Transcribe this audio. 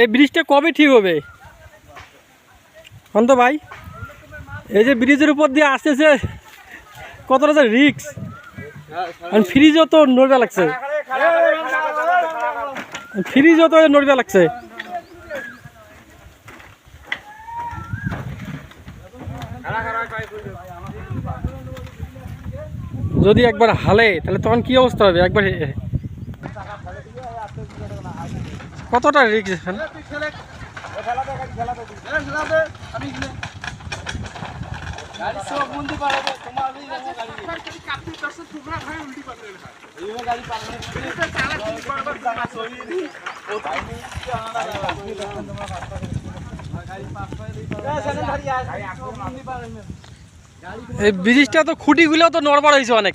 এই ব্রিজটা কবে ঠিক হবে? অন্ত ভাই, এই যে ব্রিজের উপর দিয়ে আসতেছে, কতটা যে রিক্স ফ্রিজও তো নড়বে লাগছে। ফ্রিজও তো নড়বে লাগছে। যদি একবার হালে, তাহলে তখন কি অবস্থা হবে? একবার কতটা রিক্স এখানে? এই ব্রিজটা তো খুঁটিগুলো তো নড়বড় হয়েছে অনেক।